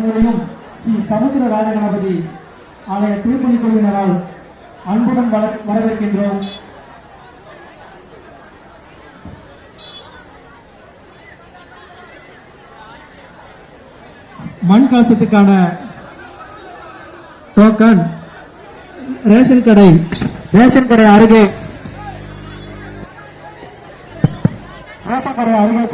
ஸ்ரீ சமுத்திர ராஜகணபதி ஆலய திருப்பணி குழுவினரால் அன்புடன் வரவேற்கின்றோம். மண் கலசத்துக்கான டோக்கன் ரேஷன் கடை ரேஷன் கடை அருகே ரேஷன் கடை அருகே